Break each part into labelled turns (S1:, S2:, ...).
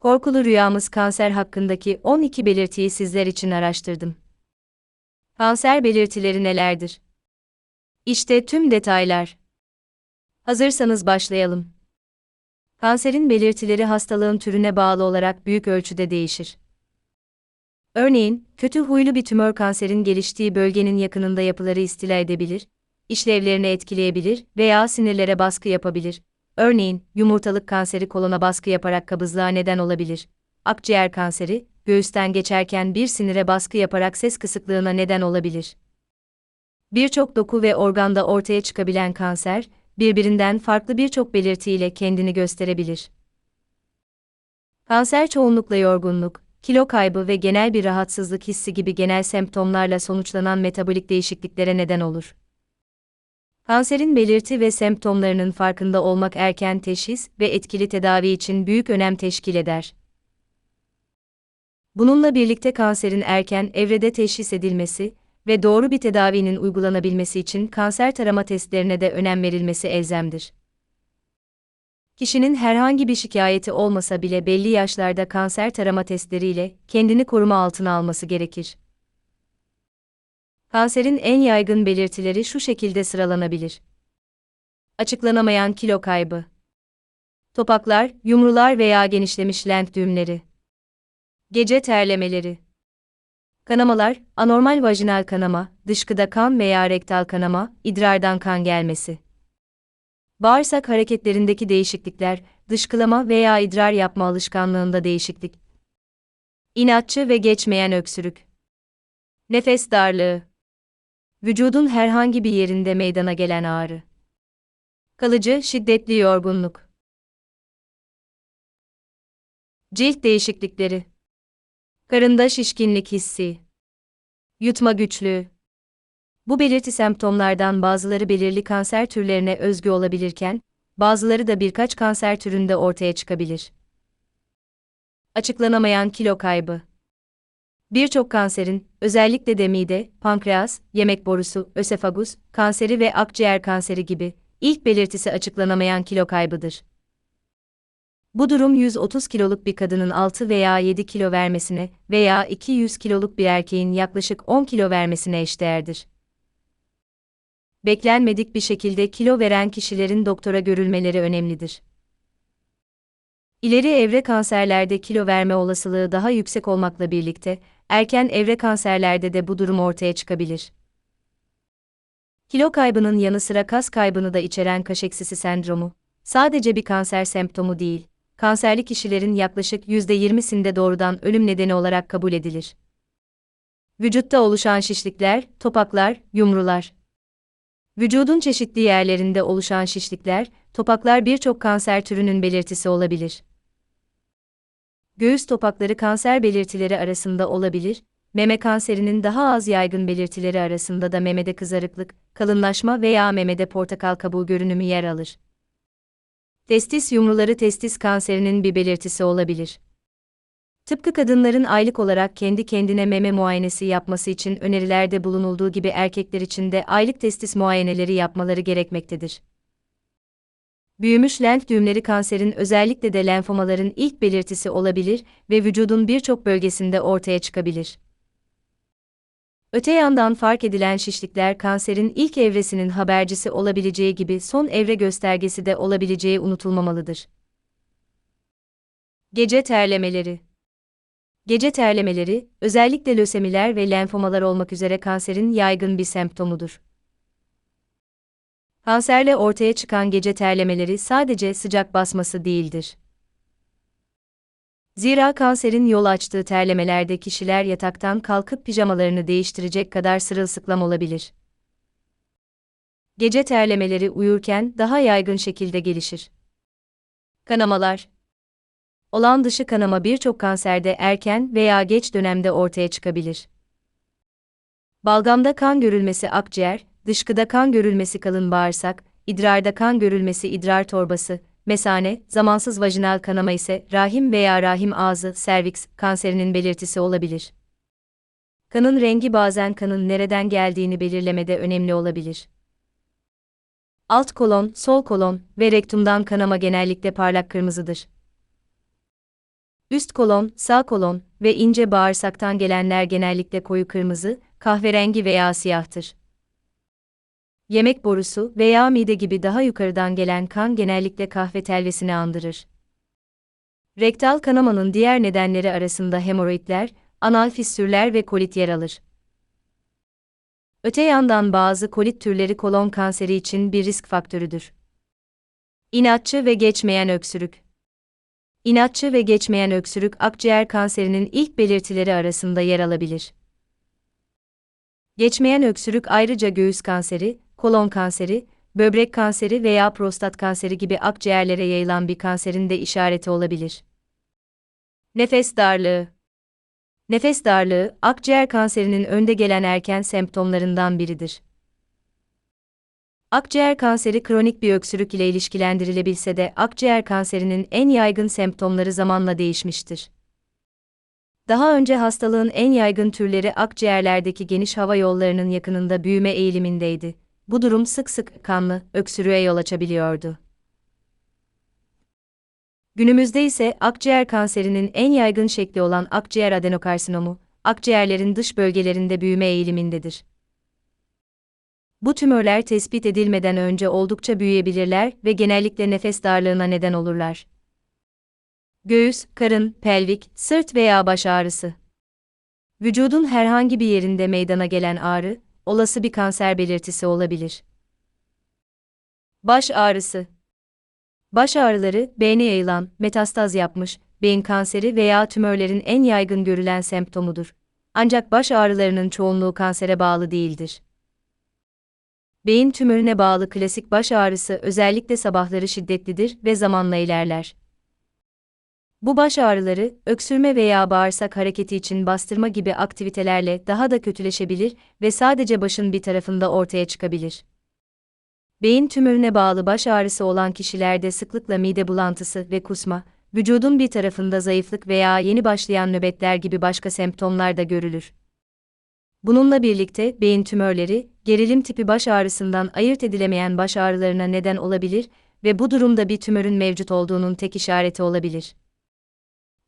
S1: Korkulu rüyamız kanser hakkındaki 12 belirtiyi sizler için araştırdım. Kanser belirtileri nelerdir? İşte tüm detaylar. Hazırsanız başlayalım. Kanserin belirtileri hastalığın türüne bağlı olarak büyük ölçüde değişir. Örneğin, kötü huylu bir tümör kanserin geliştiği bölgenin yakınında yapıları istila edebilir, işlevlerini etkileyebilir veya sinirlere baskı yapabilir. Örneğin, yumurtalık kanseri kolona baskı yaparak kabızlığa neden olabilir. Akciğer kanseri, göğüsten geçerken bir sinire baskı yaparak ses kısıklığına neden olabilir. Birçok doku ve organda ortaya çıkabilen kanser, birbirinden farklı birçok belirtiyle kendini gösterebilir. Kanser çoğunlukla yorgunluk, kilo kaybı ve genel bir rahatsızlık hissi gibi genel semptomlarla sonuçlanan metabolik değişikliklere neden olur. Kanserin belirti ve semptomlarının farkında olmak erken teşhis ve etkili tedavi için büyük önem teşkil eder. Bununla birlikte kanserin erken evrede teşhis edilmesi ve doğru bir tedavinin uygulanabilmesi için kanser tarama testlerine de önem verilmesi elzemdir. Kişinin herhangi bir şikayeti olmasa bile belli yaşlarda kanser tarama testleriyle kendini koruma altına alması gerekir. Kanserin en yaygın belirtileri şu şekilde sıralanabilir. Açıklanamayan kilo kaybı. Topaklar, yumrular veya genişlemiş lenf düğümleri. Gece terlemeleri. Kanamalar, anormal vajinal kanama, dışkıda kan veya rektal kanama, idrardan kan gelmesi. Bağırsak hareketlerindeki değişiklikler, dışkılama veya idrar yapma alışkanlığında değişiklik. İnatçı ve geçmeyen öksürük. Nefes darlığı. Vücudun herhangi bir yerinde meydana gelen ağrı. Kalıcı, şiddetli yorgunluk. Cilt değişiklikleri. Karında şişkinlik hissi. Yutma güçlüğü. Bu belirti semptomlardan bazıları belirli kanser türlerine özgü olabilirken, bazıları da birkaç kanser türünde ortaya çıkabilir. Açıklanamayan kilo kaybı. Birçok kanserin, özellikle de mide, pankreas, yemek borusu, ösefagus, kanseri ve akciğer kanseri gibi, ilk belirtisi açıklanamayan kilo kaybıdır. Bu durum 130 kiloluk bir kadının 6 veya 7 kilo vermesine veya 200 kiloluk bir erkeğin yaklaşık 10 kilo vermesine eşdeğerdir. Beklenmedik bir şekilde kilo veren kişilerin doktora görülmeleri önemlidir. İleri evre kanserlerde kilo verme olasılığı daha yüksek olmakla birlikte, erken evre kanserlerde de bu durum ortaya çıkabilir. Kilo kaybının yanı sıra kas kaybını da içeren kaşeksisi sendromu, sadece bir kanser semptomu değil, kanserli kişilerin yaklaşık %20'sinde doğrudan ölüm nedeni olarak kabul edilir. Vücutta oluşan şişlikler, topaklar, yumrular. Vücudun çeşitli yerlerinde oluşan şişlikler, topaklar birçok kanser türünün belirtisi olabilir. Göğüs topakları kanser belirtileri arasında olabilir, meme kanserinin daha az yaygın belirtileri arasında da memede kızarıklık, kalınlaşma veya memede portakal kabuğu görünümü yer alır. Testis yumruları testis kanserinin bir belirtisi olabilir. Tıpkı kadınların aylık olarak kendi kendine meme muayenesi yapması için önerilerde bulunulduğu gibi erkekler için de aylık testis muayeneleri yapmaları gerekmektedir. Büyümüş lenf düğümleri kanserin özellikle de lenfomaların ilk belirtisi olabilir ve vücudun birçok bölgesinde ortaya çıkabilir. Öte yandan fark edilen şişlikler kanserin ilk evresinin habercisi olabileceği gibi son evre göstergesi de olabileceği unutulmamalıdır. Gece terlemeleri Gece terlemeleri, özellikle lösemiler ve lenfomalar olmak üzere kanserin yaygın bir semptomudur. Kanserle ortaya çıkan gece terlemeleri sadece sıcak basması değildir. Zira kanserin yol açtığı terlemelerde kişiler yataktan kalkıp pijamalarını değiştirecek kadar sırılsıklam olabilir. Gece terlemeleri uyurken daha yaygın şekilde gelişir. Kanamalar Olan dışı kanama birçok kanserde erken veya geç dönemde ortaya çıkabilir. Balgamda kan görülmesi akciğer, dışkıda kan görülmesi kalın bağırsak, idrarda kan görülmesi idrar torbası, mesane, zamansız vajinal kanama ise rahim veya rahim ağzı, serviks kanserinin belirtisi olabilir. Kanın rengi bazen kanın nereden geldiğini belirlemede önemli olabilir. Alt kolon, sol kolon ve rektumdan kanama genellikle parlak kırmızıdır. Üst kolon, sağ kolon ve ince bağırsaktan gelenler genellikle koyu kırmızı, kahverengi veya siyahtır. Yemek borusu veya mide gibi daha yukarıdan gelen kan genellikle kahve telvesini andırır. Rektal kanamanın diğer nedenleri arasında hemoroidler, anal fissürler ve kolit yer alır. Öte yandan bazı kolit türleri kolon kanseri için bir risk faktörüdür. İnatçı ve geçmeyen öksürük. İnatçı ve geçmeyen öksürük akciğer kanserinin ilk belirtileri arasında yer alabilir. Geçmeyen öksürük ayrıca göğüs kanseri, kolon kanseri, böbrek kanseri veya prostat kanseri gibi akciğerlere yayılan bir kanserin de işareti olabilir. Nefes darlığı Nefes darlığı, akciğer kanserinin önde gelen erken semptomlarından biridir. Akciğer kanseri kronik bir öksürük ile ilişkilendirilebilse de akciğer kanserinin en yaygın semptomları zamanla değişmiştir. Daha önce hastalığın en yaygın türleri akciğerlerdeki geniş hava yollarının yakınında büyüme eğilimindeydi. Bu durum sık sık kanlı, öksürüğe yol açabiliyordu. Günümüzde ise akciğer kanserinin en yaygın şekli olan akciğer adenokarsinomu, akciğerlerin dış bölgelerinde büyüme eğilimindedir. Bu tümörler tespit edilmeden önce oldukça büyüyebilirler ve genellikle nefes darlığına neden olurlar. Göğüs, karın, pelvik, sırt veya baş ağrısı. Vücudun herhangi bir yerinde meydana gelen ağrı, olası bir kanser belirtisi olabilir. Baş ağrısı Baş ağrıları, beyne yayılan, metastaz yapmış, beyin kanseri veya tümörlerin en yaygın görülen semptomudur. Ancak baş ağrılarının çoğunluğu kansere bağlı değildir. Beyin tümörüne bağlı klasik baş ağrısı özellikle sabahları şiddetlidir ve zamanla ilerler. Bu baş ağrıları, öksürme veya bağırsak hareketi için bastırma gibi aktivitelerle daha da kötüleşebilir ve sadece başın bir tarafında ortaya çıkabilir. Beyin tümörüne bağlı baş ağrısı olan kişilerde sıklıkla mide bulantısı ve kusma, vücudun bir tarafında zayıflık veya yeni başlayan nöbetler gibi başka semptomlar da görülür. Bununla birlikte beyin tümörleri, gerilim tipi baş ağrısından ayırt edilemeyen baş ağrılarına neden olabilir ve bu durumda bir tümörün mevcut olduğunun tek işareti olabilir.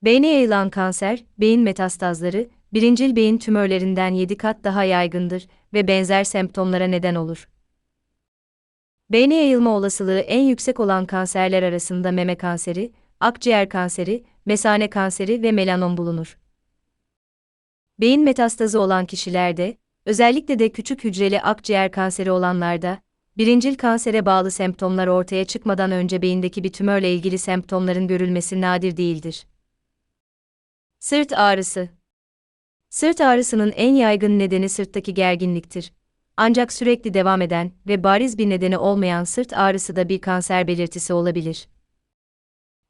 S1: Beyne yayılan kanser, beyin metastazları, birincil beyin tümörlerinden 7 kat daha yaygındır ve benzer semptomlara neden olur. Beyne yayılma olasılığı en yüksek olan kanserler arasında meme kanseri, akciğer kanseri, mesane kanseri ve melanom bulunur. Beyin metastazı olan kişilerde, özellikle de küçük hücreli akciğer kanseri olanlarda, birincil kansere bağlı semptomlar ortaya çıkmadan önce beyindeki bir tümörle ilgili semptomların görülmesi nadir değildir. Sırt ağrısı Sırt ağrısının en yaygın nedeni sırttaki gerginliktir. Ancak sürekli devam eden ve bariz bir nedeni olmayan sırt ağrısı da bir kanser belirtisi olabilir.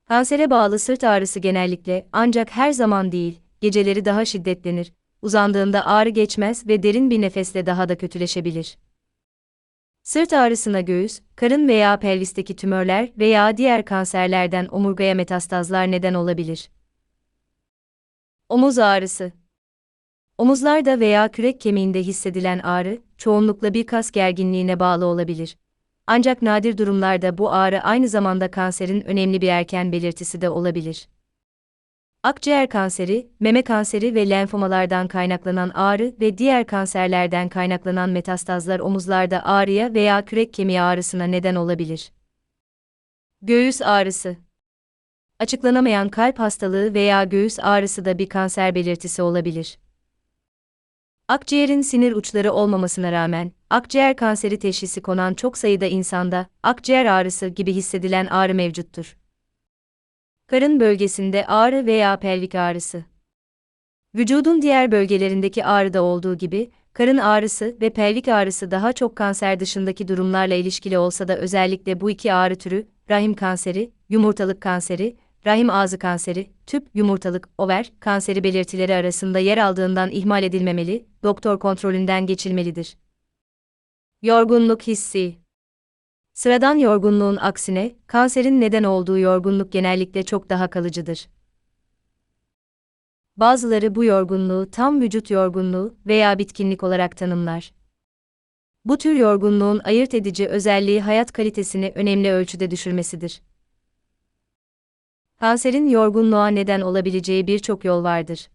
S1: Kansere bağlı sırt ağrısı genellikle ancak her zaman değil, geceleri daha şiddetlenir, uzandığında ağrı geçmez ve derin bir nefesle daha da kötüleşebilir. Sırt ağrısına göğüs, karın veya pelvisteki tümörler veya diğer kanserlerden omurgaya metastazlar neden olabilir. Omuz ağrısı Omuzlarda veya kürek kemiğinde hissedilen ağrı, çoğunlukla bir kas gerginliğine bağlı olabilir. Ancak nadir durumlarda bu ağrı aynı zamanda kanserin önemli bir erken belirtisi de olabilir. Akciğer kanseri, meme kanseri ve lenfomalardan kaynaklanan ağrı ve diğer kanserlerden kaynaklanan metastazlar omuzlarda ağrıya veya kürek kemiği ağrısına neden olabilir. Göğüs ağrısı Açıklanamayan kalp hastalığı veya göğüs ağrısı da bir kanser belirtisi olabilir. Akciğerin sinir uçları olmamasına rağmen, akciğer kanseri teşhisi konan çok sayıda insanda, akciğer ağrısı gibi hissedilen ağrı mevcuttur. Karın bölgesinde ağrı veya pelvik ağrısı. Vücudun diğer bölgelerindeki ağrıda olduğu gibi, karın ağrısı ve pelvik ağrısı daha çok kanser dışındaki durumlarla ilişkili olsa da özellikle bu iki ağrı türü, rahim kanseri, yumurtalık kanseri, rahim ağzı kanseri, tüp, yumurtalık, over kanseri belirtileri arasında yer aldığından ihmal edilmemeli, doktor kontrolünden geçilmelidir. Yorgunluk hissi Sıradan yorgunluğun aksine, kanserin neden olduğu yorgunluk genellikle çok daha kalıcıdır. Bazıları bu yorgunluğu tam vücut yorgunluğu veya bitkinlik olarak tanımlar. Bu tür yorgunluğun ayırt edici özelliği hayat kalitesini önemli ölçüde düşürmesidir. Kanserin yorgunluğa neden olabileceği birçok yol vardır.